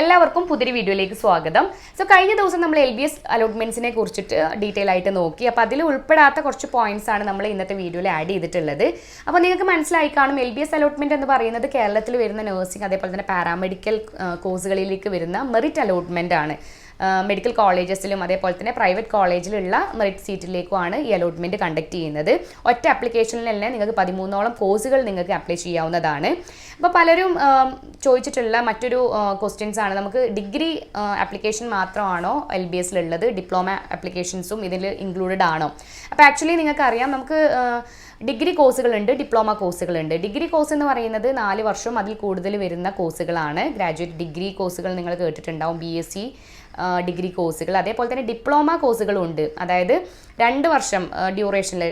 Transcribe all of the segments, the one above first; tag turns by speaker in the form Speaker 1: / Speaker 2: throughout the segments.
Speaker 1: എല്ലാവർക്കും പുതിയൊരു വീഡിയോയിലേക്ക് സ്വാഗതം. സോ കഴിഞ്ഞ ദിവസം നമ്മൾ എൽ ബി എസ് അലോട്ട്മെന്റ്സിനെ കുറിച്ചിട്ട് ഡീറ്റെയിൽ ആയിട്ട് നോക്കി. അപ്പോൾ അതിൽ ഉൾപ്പെടാത്ത കുറച്ച് പോയിന്റ്സ് ആണ് നമ്മൾ ഇന്നത്തെ വീഡിയോയിൽ ആഡ് ചെയ്തിട്ടുള്ളത്. അപ്പോൾ നിങ്ങൾക്ക് മനസ്സിലായി കാണും എൽ ബി എസ് അലോട്ട്മെന്റ് എന്ന് പറയുന്നത് കേരളത്തിൽ വരുന്ന നഴ്സിംഗ് അതേപോലെ തന്നെ പാരാമെഡിക്കൽ കോഴ്സുകളിലേക്ക് വരുന്ന മെറിറ്റ് അലോട്ട്മെന്റ് ആണ്. മെഡിക്കൽ കോളേജസിലും അതേപോലെ തന്നെ പ്രൈവറ്റ് കോളേജിലുള്ള മെറിറ്റ് സീറ്റിലേക്കുമാണ് ഈ അലോട്ട്മെന്റ് കണ്ടക്ട് ചെയ്യുന്നത്. ഒറ്റ ആപ്ലിക്കേഷനിൽ തന്നെ നിങ്ങൾക്ക് പതിമൂന്നോളം കോഴ്സുകൾ നിങ്ങൾക്ക് അപ്ലൈ ചെയ്യാവുന്നതാണ്. അപ്പോൾ പലരും ചോദിച്ചിട്ടുള്ള മറ്റൊരു ക്വസ്റ്റ്യൻസ് ആണ്. നമുക്ക് ഡിഗ്രി ആപ്ലിക്കേഷൻ മാത്രമാണോ എൽ ബി എസിലുള്ളത് ഡിപ്ലോമ ആപ്ലിക്കേഷൻസും ഇതിൽ ഇൻക്ലൂഡഡ് ആണോ? അപ്പോൾ ആക്ച്വലി നിങ്ങൾക്കറിയാം നമുക്ക് ഡിഗ്രി കോഴ്സുകളുണ്ട് ഡിപ്ലോമ കോഴ്സുകളുണ്ട് ഡിഗ്രി കോഴ്സ് എന്ന് പറയുന്നത് നാല് വർഷം അതിൽ കൂടുതൽ വരുന്ന കോഴ്സുകളാണ് ഗ്രാജുവേറ്റ് ഡിഗ്രി കോഴ്സുകൾ നിങ്ങൾ കേട്ടിട്ടുണ്ടാവും ബി എസ് സി ഡിഗ്രി കോഴ്സുകൾ. അതേപോലെ തന്നെ ഡിപ്ലോമ കോഴ്സുകളും ഉണ്ട് അതായത് രണ്ട് വർഷം ഡ്യൂറേഷനിൽ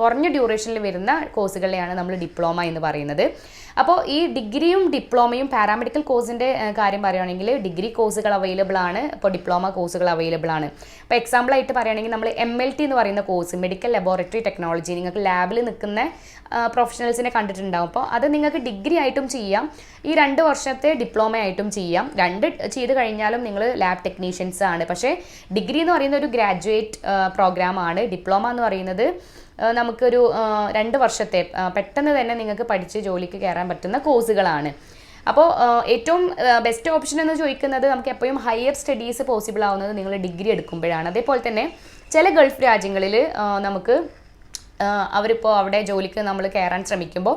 Speaker 1: കുറഞ്ഞ ഡ്യൂറേഷനിൽ വരുന്ന കോഴ്സുകളെയാണ് നമ്മൾ ഡിപ്ലോമ എന്ന് പറയുന്നത്. അപ്പോൾ ഈ ഡിഗ്രിയും ഡിപ്ലോമയും പാരാമെഡിക്കൽ കോഴ്സിന്റെ കാര്യം പറയുകയാണെങ്കിൽ ഡിഗ്രി കോഴ്സുകൾ അവൈലബിൾ ആണ് ഇപ്പോൾ ഡിപ്ലോമ കോഴ്സുകൾ അവൈലബിൾ ആണ്. ഇപ്പോൾ എക്സാമ്പിൾ ആയിട്ട് പറയുകയാണെങ്കിൽ നമ്മൾ എം എൽ ടി എന്ന് പറയുന്ന കോഴ്സ് മെഡിക്കൽ ലബോറട്ടറി ടെക്നോളജി നിങ്ങൾക്ക് ലാബിൽ നിൽക്കുന്ന പ്രൊഫഷണൽസിനെ കണ്ടിട്ടുണ്ടാവും. അപ്പോൾ അത് നിങ്ങൾക്ക് ഡിഗ്രി ആയിട്ടും ചെയ്യാം. ഈ രണ്ട് വർഷത്തെ ഡിപ്ലോമ ആയിട്ടും ചെയ്യാം. രണ്ട് ചെയ്ത് കഴിഞ്ഞാലും നിങ്ങൾ ലാബ് ടെക്നീഷ്യൻസ് ആണ്. പക്ഷേ ഡിഗ്രി എന്ന് പറയുന്ന ഒരു ഗ്രാജുവേറ്റ് പ്രോഗ്രാമാണ് ഡിപ്ലോമ എന്ന് പറയുന്നത് നമുക്കൊരു രണ്ട് വർഷത്തെ പെട്ടെന്ന് തന്നെ നിങ്ങൾക്ക് പഠിച്ച് ജോലിക്ക് കയറാൻ പറ്റുന്ന കോഴ്സുകളാണ്. അപ്പോൾ ഏറ്റവും ബെസ്റ്റ് ഓപ്ഷൻ എന്ന് ചോദിക്കുന്നത് നമുക്ക് എപ്പോഴും ഹയർ സ്റ്റഡീസ് പോസിബിൾ ആവുന്നത് നിങ്ങൾ ഡിഗ്രി എടുക്കുമ്പോഴാണ്. അതേപോലെ തന്നെ ചില ഗൾഫ് രാജ്യങ്ങളിൽ നമുക്ക് അവരിപ്പോൾ അവിടെ ജോലിക്ക് നമ്മൾ കയറാൻ ശ്രമിക്കുമ്പോൾ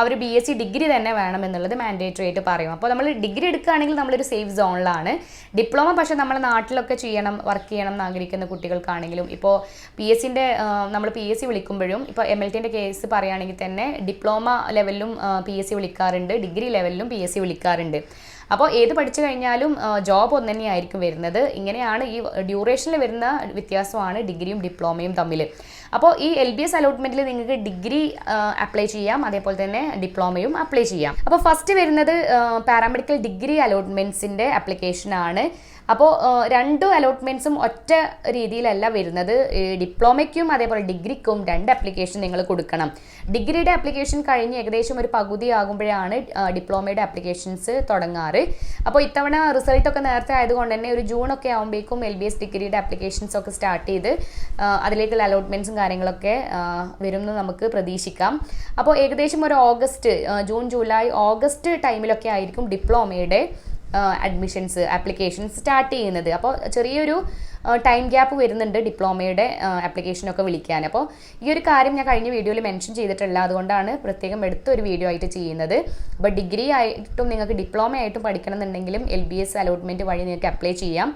Speaker 1: അവർ ബി എസ് സി ഡിഗ്രി തന്നെ വേണം എന്നുള്ളത് മാൻഡേറ്ററി ആയിട്ട് പറയും. അപ്പോൾ നമ്മൾ ഡിഗ്രി എടുക്കുകയാണെങ്കിൽ നമ്മളൊരു സേഫ് സോണിലാണ് ഡിപ്ലോമ പക്ഷേ നമ്മൾ നാട്ടിലൊക്കെ ചെയ്യണം വർക്ക് ചെയ്യണം എന്ന് ആഗ്രഹിക്കുന്ന കുട്ടികൾക്കാണെങ്കിലും ഇപ്പോൾ പി എസ് സിന്റെ നമ്മൾ പി എസ് സി വിളിക്കുമ്പോഴും ഇപ്പോൾ എം എൽ ടിന്റെ കേസ് പറയുകയാണെങ്കിൽ തന്നെ ഡിപ്ലോമ ലെവലിലും പി എസ് സി വിളിക്കാറുണ്ട്. ഡിഗ്രി ലെവലിലും പി എസ് സി വിളിക്കാറുണ്ട്. അപ്പോൾ ഏത് പഠിച്ചു കഴിഞ്ഞാലും ജോബ് ഒന്ന് തന്നെയായിരിക്കും വരുന്നത്. ഇങ്ങനെയാണ് ഈ ഡ്യൂറേഷനിൽ വരുന്ന വ്യത്യാസമാണ് ഡിഗ്രിയും ഡിപ്ലോമയും തമ്മിൽ അപ്പോൾ ഈ എൽ ബി എസ് അലോട്ട്മെന്റിൽ നിങ്ങൾക്ക് ഡിഗ്രി അപ്ലൈ ചെയ്യാം. അതേപോലെ തന്നെ ഡിപ്ലോമയും അപ്ലൈ ചെയ്യാം. അപ്പോൾ ഫസ്റ്റ് വരുന്നത് പാരാമെഡിക്കൽ ഡിഗ്രി അലോട്ട്മെന്റ്സിന്റെ ആപ്ലിക്കേഷനാണ് അപ്പോൾ രണ്ട് അലോട്ട്മെന്റ്സും ഒറ്റ രീതിയിലല്ല വരുന്നത്. ഡിപ്ലോമയ്ക്കും അതേപോലെ ഡിഗ്രിക്കും രണ്ട് അപ്ലിക്കേഷൻ നിങ്ങൾ കൊടുക്കണം. ഡിഗ്രിയുടെ അപ്ലിക്കേഷൻ കഴിഞ്ഞ് ഏകദേശം ഒരു പകുതി ആകുമ്പോഴാണ് ഡിപ്ലോമയുടെ അപ്ലിക്കേഷൻസ് തുടങ്ങാറ്. അപ്പോൾ ഇത്തവണ റിസൾട്ട് ഒക്കെ നേരത്തെ ആയതുകൊണ്ട് തന്നെ ഒരു ജൂൺ ഒക്കെ ആകുമ്പോഴേക്കും എൽ ബി എസ് ഡിഗ്രിയുടെ അപ്ലിക്കേഷൻസ് ഒക്കെ സ്റ്റാർട്ട് ചെയ്ത് അതിലേക്കുള്ള അലോട്ട്മെന്റ്സും കാര്യങ്ങളൊക്കെ വരും വരുമെന്ന് നമുക്ക് പ്രതീക്ഷിക്കാം. അപ്പോൾ ഏകദേശം ഒരു ഓഗസ്റ്റ് ജൂൺ ജൂലൈ ഓഗസ്റ്റ് ടൈമിലൊക്കെ ആയിരിക്കും ഡിപ്ലോമയുടെ അഡ്മിഷൻസ് ആപ്ലിക്കേഷൻസ് സ്റ്റാർട്ട് ചെയ്യുന്നത്. അപ്പോൾ ചെറിയൊരു ടൈം ഗ്യാപ്പ് വരുന്നുണ്ട് ഡിപ്ലോമയുടെ ആപ്ലിക്കേഷനൊക്കെ വിളിക്കാൻ. അപ്പോൾ ഈ ഒരു കാര്യം ഞാൻ കഴിഞ്ഞ വീഡിയോയിൽ മെൻഷൻ ചെയ്തിട്ടില്ല. അതുകൊണ്ടാണ് പ്രത്യേകം എടുത്തൊരു വീഡിയോ ആയിട്ട് ചെയ്യുന്നത്. അപ്പോൾ ഡിഗ്രി ആയിട്ടും നിങ്ങൾക്ക് ഡിപ്ലോമ ആയിട്ടും പഠിക്കണം എന്നുണ്ടെങ്കിലും എൽ ബി എസ് അലോട്ട്മെന്റ് വഴി നിങ്ങൾക്ക് അപ്ലൈ ചെയ്യാം.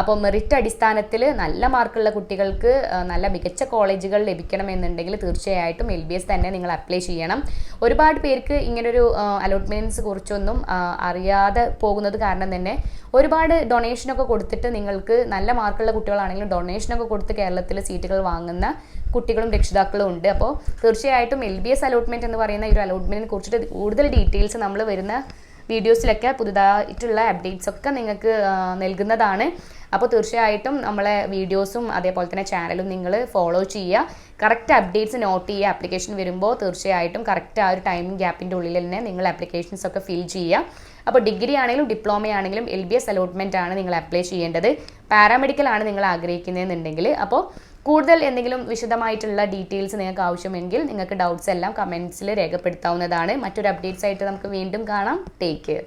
Speaker 1: അപ്പോൾ മെറിറ്റ് അടിസ്ഥാനത്തിൽ നല്ല മാർക്കുള്ള കുട്ടികൾക്ക് നല്ല മികച്ച കോളേജുകൾ ലഭിക്കണം എന്നുണ്ടെങ്കിൽ തീർച്ചയായിട്ടും എൽ ബി എസ് തന്നെ നിങ്ങൾ അപ്ലൈ ചെയ്യണം. ഒരുപാട് പേർക്ക് ഇങ്ങനൊരു അലോട്ട്മെന്റ്സ് കുറിച്ചൊന്നും അറിയാതെ പോകുന്നത് കാരണം തന്നെ ഒരുപാട് ഡൊണേഷനൊക്കെ കൊടുത്തിട്ട് നിങ്ങൾക്ക് നല്ല മാർക്കുള്ള കുട്ടികളാണെങ്കിലും ഡൊണേഷനൊക്കെ കൊടുത്ത് കേരളത്തിൽ സീറ്റുകൾ വാങ്ങുന്ന കുട്ടികളും രക്ഷിതാക്കളും ഉണ്ട്. അപ്പോൾ തീർച്ചയായിട്ടും എൽ ബി എസ് അലോട്ട്മെന്റ് എന്ന് പറയുന്ന ഈ ഒരു അലോട്ട്മെന്റിനെ കുറിച്ചിട്ട് കൂടുതൽ ഡീറ്റെയിൽസ് നമ്മൾ വരുന്ന വീഡിയോസിലൊക്കെ പുതുതായിട്ടുള്ള അപ്ഡേറ്റ്സ് ഒക്കെ നിങ്ങൾക്ക് നൽകുന്നതാണ്. അപ്പോൾ തീർച്ചയായിട്ടും നമ്മളെ വീഡിയോസും അതേപോലെ തന്നെ ചാനലും നിങ്ങൾ ഫോളോ ചെയ്യുക. കറക്റ്റ് അപ്ഡേറ്റ്സ് നോട്ട് ചെയ്യുക ആപ്ലിക്കേഷൻ വരുമ്പോൾ തീർച്ചയായിട്ടും കറക്റ്റ് ആ ഒരു ടൈമിംഗ് ഗ്യാപ്പിന്റെ ഉള്ളിൽ തന്നെ നിങ്ങൾ ആപ്ലിക്കേഷൻസ് ഒക്കെ ഫിൽ ചെയ്യുക. അപ്പോൾ ഡിഗ്രി ആണെങ്കിലും ഡിപ്ലോമ ആണെങ്കിലും എൽ ബി എസ് അലോട്ട്മെന്റ് ആണ് നിങ്ങൾ അപ്ലൈ ചെയ്യേണ്ടത്. പാരാമെഡിക്കൽ ആണ് നിങ്ങൾ ആഗ്രഹിക്കുന്നതെന്നുണ്ടെങ്കിൽ. അപ്പോൾ കൂടുതൽ എന്തെങ്കിലും വിശദമായിട്ടുള്ള ഡീറ്റെയിൽസ് നിങ്ങൾക്ക് ആവശ്യമെങ്കിൽ നിങ്ങൾക്ക് ഡൗട്ട്സ് എല്ലാം കമൻസിൽ രേഖപ്പെടുത്താവുന്നതാണ്. മറ്റൊരു അപ്ഡേറ്റ്സ് ആയിട്ട് നമുക്ക് വീണ്ടും കാണാം. Take care